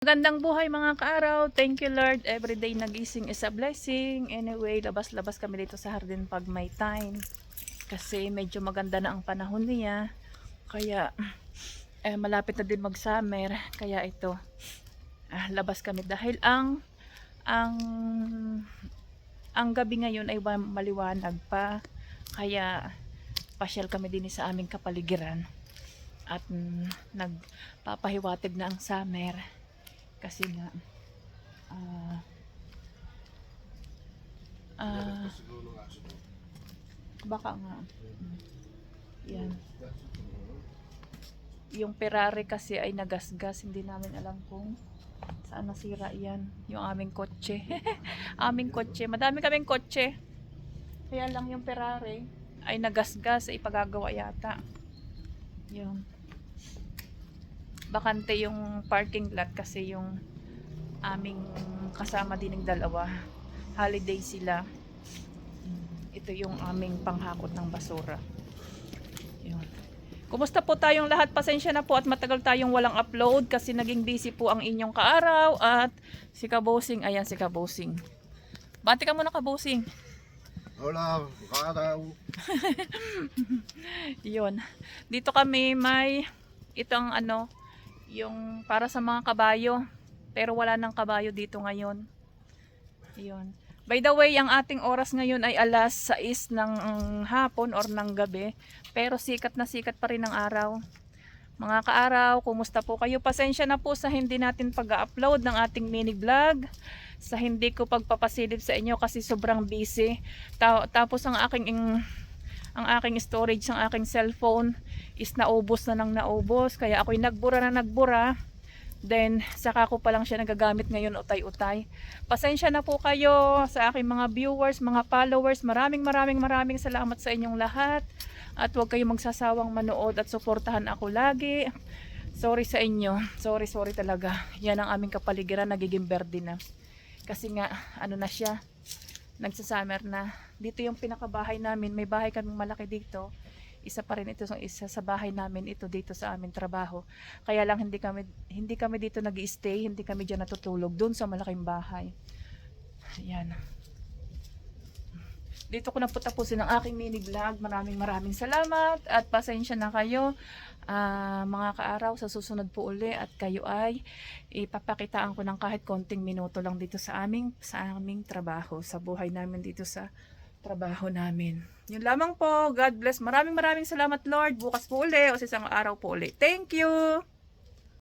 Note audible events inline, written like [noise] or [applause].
Magandang buhay mga kaaraw. Thank you Lord. Everyday nagising is a blessing. Anyway, labas-labas kami dito sa hardin pag may time. Kasi medyo maganda na ang panahon niya. Kaya eh, malapit na din mag-summer. Kaya ito, ah, labas kami dahil ang ang ang gabi ngayon ay wa- maliwanag pa. Kaya pasyal kami din sa aming kapaligiran. At mm, nagpapahiwatig na ang summer kasi nga ah ah baka nga. Yan. Yung Ferrari kasi ay nagasgas. Hindi namin alam kung saan nasira yan. Yung aming kotse. [laughs] Aming kotse. Madami kaming kotse. Kaya lang yung Ferrari ay nagasgas ay pagagawa yata. Yun bakante yung parking lot kasi yung aming kasama din ng dalawa holiday sila ito yung aming panghakot ng basura yun Kumusta po tayong lahat? Pasensya na po at matagal tayong walang upload kasi naging busy po ang inyong kaaraw at si Kabosing, ayan si Kabosing. Bati ka muna Kabosing. Hola, araw. [laughs] Yun. Dito kami may itong ano, yung para sa mga kabayo. Pero wala nang kabayo dito ngayon. Yun. By the way, ang ating oras ngayon ay alas 6 ng mm, hapon or ng gabi. Pero sikat na sikat pa rin ang araw. Mga kaaraw, kumusta po kayo? Pasensya na po sa hindi natin pag-upload ng ating mini vlog. Sa hindi ko pagpapasilip sa inyo kasi sobrang busy. Ta- tapos ang aking ing- ang aking storage ng aking cellphone is naubos na nang naubos. Kaya ako'y nagbura na nagbura. Then, saka ko pa lang siya nagagamit ngayon utay-utay. Pasensya na po kayo sa aking mga viewers, mga followers. Maraming maraming maraming salamat sa inyong lahat. At huwag kayong magsasawang manood at suportahan ako lagi. Sorry sa inyo. Sorry, sorry talaga. Yan ang aming kapaligiran. Nagiging berde na. Kasi nga, ano na siya, nagsasummer na. Dito yung pinakabahay namin. May bahay kaming malaki dito. Isa pa rin ito sa isa sa bahay namin ito dito sa aming trabaho. Kaya lang hindi kami hindi kami dito nag-stay, hindi kami diyan natutulog doon sa malaking bahay. Ayan. Dito ko na po tapusin ang aking mini vlog. Maraming maraming salamat at pasensya na kayo. Ah, mga kaaraw sa susunod po uli at kayo ay ipapakitaan ko ng kahit konting minuto lang dito sa aming sa aming trabaho, sa buhay namin dito sa trabaho namin. Yun lamang po. God bless. Maraming maraming salamat Lord. Bukas po uli o sa isang araw po uli. Thank you!